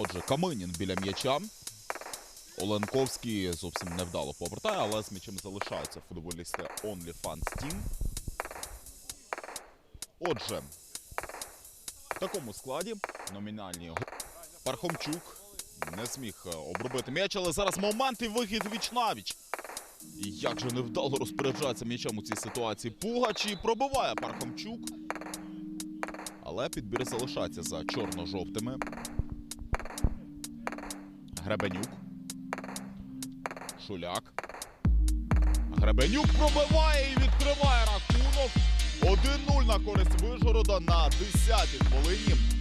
Отже, Каминін біля м'яча. Оленковський зовсім невдало повертає, але з м'ячем залишаються футболісти OnlyFans Team. Отже, в такому складі номінальні Пархомчук не зміг е, обробити м'яч, але зараз момент і вихід віч-навіч. І як же невдало розпоряджається м'ячем у цій ситуації Пугач і пробиває Пархомчук. Але підбір залишається за чорно-жовтими. Гребенюк. Шуляк. Гребенюк пробиває і відкриває рахунок. 1-0 на користь Вижгорода на 10-й хвилині.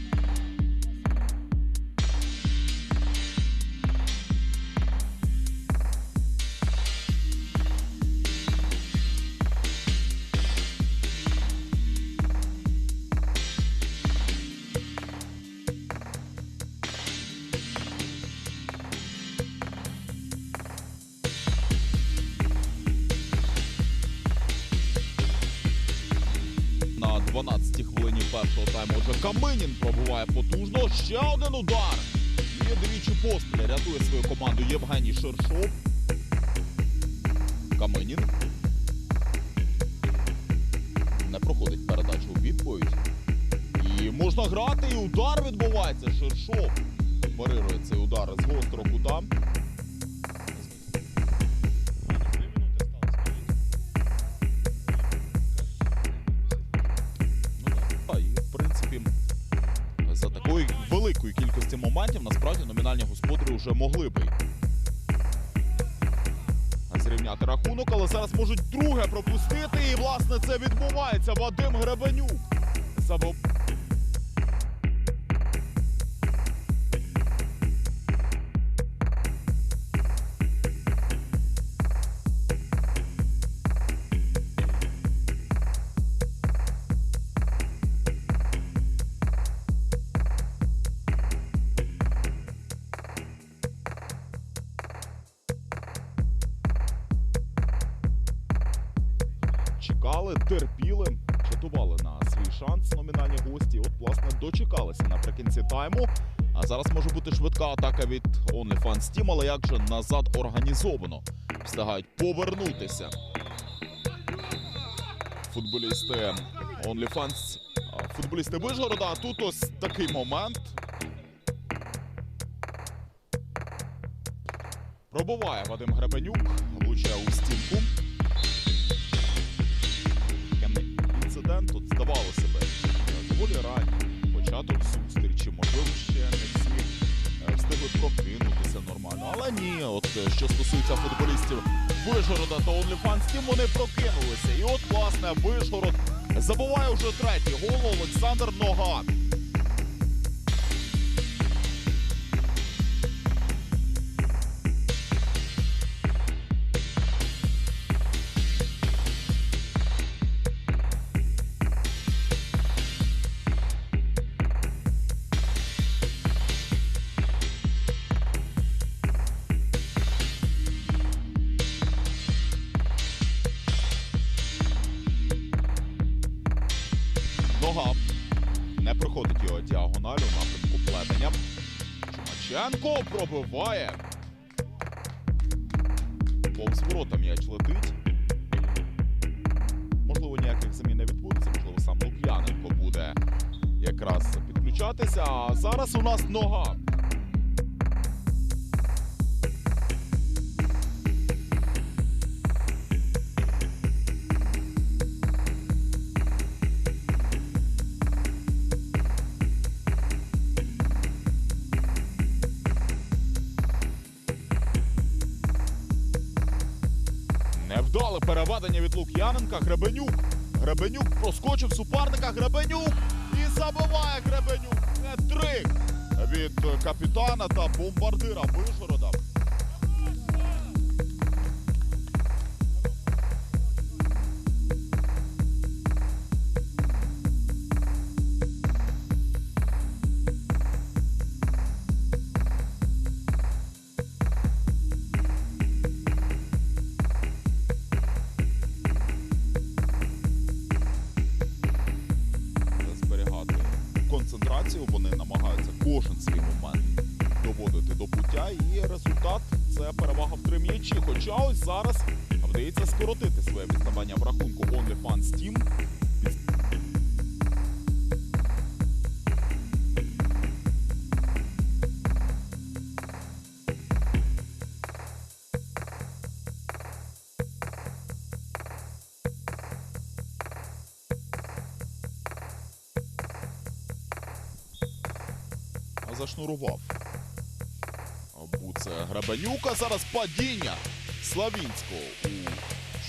На 12-й хвилині першого тайму. Отже, Каминін пробуває потужно. Ще один удар. І двічі поспіль рятує свою команду Євгеній Шершов. Каминін. Не проходить передачу у відповідь. І можна грати, і удар відбувається. Шершов парирує цей удар з гострого кута. Великої кількості моментів насправді номінальні господарі вже могли би зрівняти рахунок, але зараз можуть друге пропустити. І, власне, це відбувається. Вадим Гребенюк. Терпіли, чатували на свій шанс номінальні гості. От, власне, дочекалися наприкінці тайму. А зараз може бути швидка атака від OnlyFans Team, але як же назад організовано встигають повернутися. Футболісти OnlyFans, футболісти Вижгорода. А тут ось такий момент. Пробуває Вадим Гребенюк, влучає у стінку. Інцидент. Тут здавалося би е, доволі ранній початок зустрічі. Можливо, ще не всі е, встигли прокинутися нормально. Але ні, от е, що стосується футболістів Вишгорода та OnlyFans тим вони прокинулися. І от, власне, Вишгород забуває вже третій гол Олександр. Нога у напрямку плетення. Чумаченко пробиває. Повз ворота м'яч летить. Можливо, ніяких замін не відбудеться. Можливо, сам Лук'яненко буде якраз підключатися. А зараз у нас нога. Лук'яненка. Гребенюк. Гребенюк проскочив суперника. Гребенюк. І забиває Гребенюк. Не три від капітана та бомбардира Вишгорода. Перевага в три м'ячі. Хоча ось зараз вдається скоротити своє відставання в рахунку OnlyFans Team. Зашнурував. Буце Грабанюка. Зараз падіння Славінського у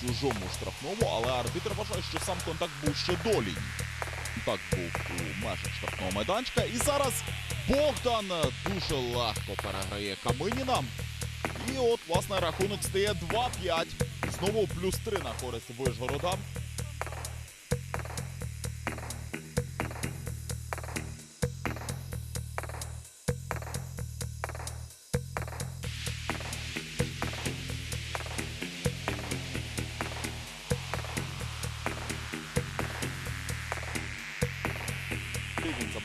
чужому штрафному, але арбітр вважає, що сам контакт був ще до. Контакт був у межах штрафного майданчика. І зараз Богдан дуже легко переграє Каминіна. І от, власне, рахунок стає 2-5. Знову плюс 3 на користь Вишгорода.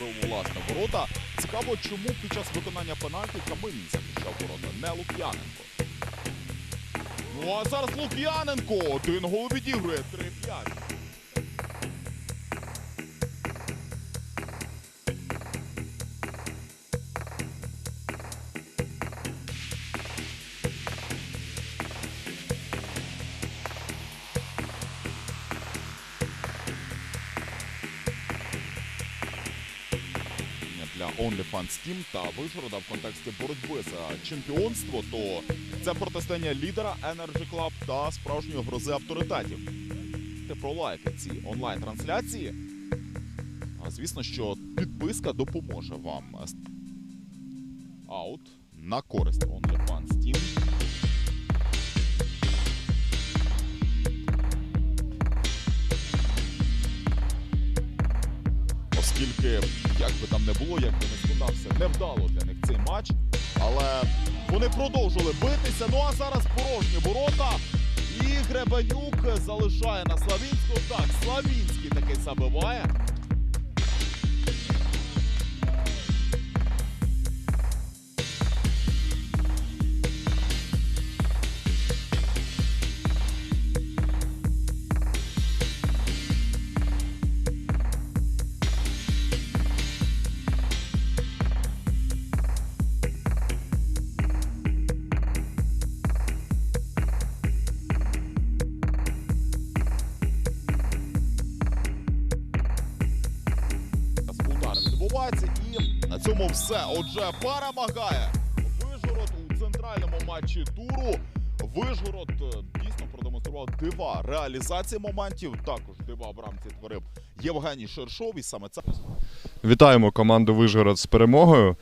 Він у власне ворота. Цікаво, чому під час виконання пенальті Каминін захищав ворота, не Лук'яненко. Ну а зараз Лук'яненко один гол відігрує 3-5. Для OnlyFans Team та Вишгорода в контексті боротьби за чемпіонство, то це протистояння лідера Energy Club та справжньої грози авторитетів. Ти про лайки ці онлайн-трансляції. Звісно, що підписка допоможе вам. Аут на користь OnlyFans як би там не було, як би не складався, невдало для них цей матч. Але вони продовжили битися. Ну а зараз порожні ворота. І Гребенюк залишає на Славінську. Так, Славінський таки забиває. Все. Отже, перемагає Вижгород у центральному матчі туру. Вижгород е, дійсно продемонстрував дива реалізації моментів. Також дива в рамці творив Євгеній Шершов. І саме це Вітаємо команду Вишгород з перемогою.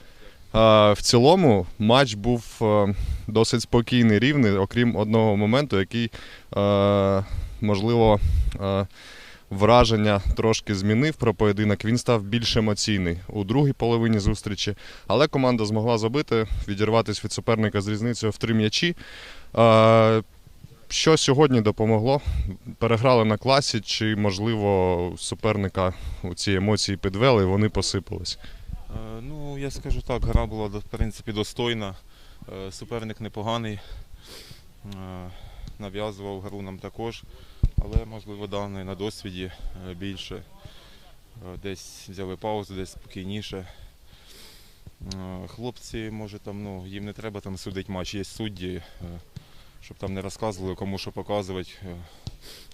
В цілому матч був е, досить спокійний, рівний, окрім одного моменту, який, е, можливо, враження трошки змінив про поєдинок. Він став більш емоційний у другій половині зустрічі, але команда змогла забити, відірватися від суперника з різницею в три м'ячі. Що сьогодні допомогло? Переграли на класі, чи, можливо, суперника у ці емоції підвели і вони посипались? Е, Ну, я скажу так, гра була в принципі достойна. Е, Суперник непоганий. Е, Нав'язував гру нам також, але можливо даний на досвіді е, більше. Е, Десь взяли паузу, десь спокійніше. Е, Хлопці, може там, ну, їм не треба там судити матч, є судді, щоб там не розказували, кому що показувати.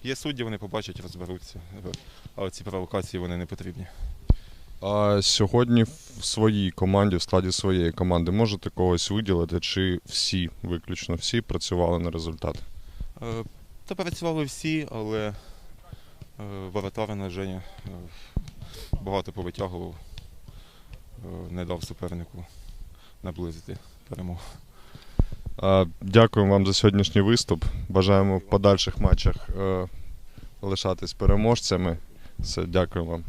Є судді, вони побачать, розберуться. Але ці провокації вони не потрібні. А сьогодні в своїй команді, в складі своєї команди, можете когось виділити, чи всі, виключно всі, працювали на результат? Та працювали всі, але е, воротар на Женя е, багато повитягував, е, не дав супернику наблизити перемогу. Дякуємо вам за сьогоднішній виступ. Бажаємо в подальших матчах лишатись переможцями. Все, дякую вам.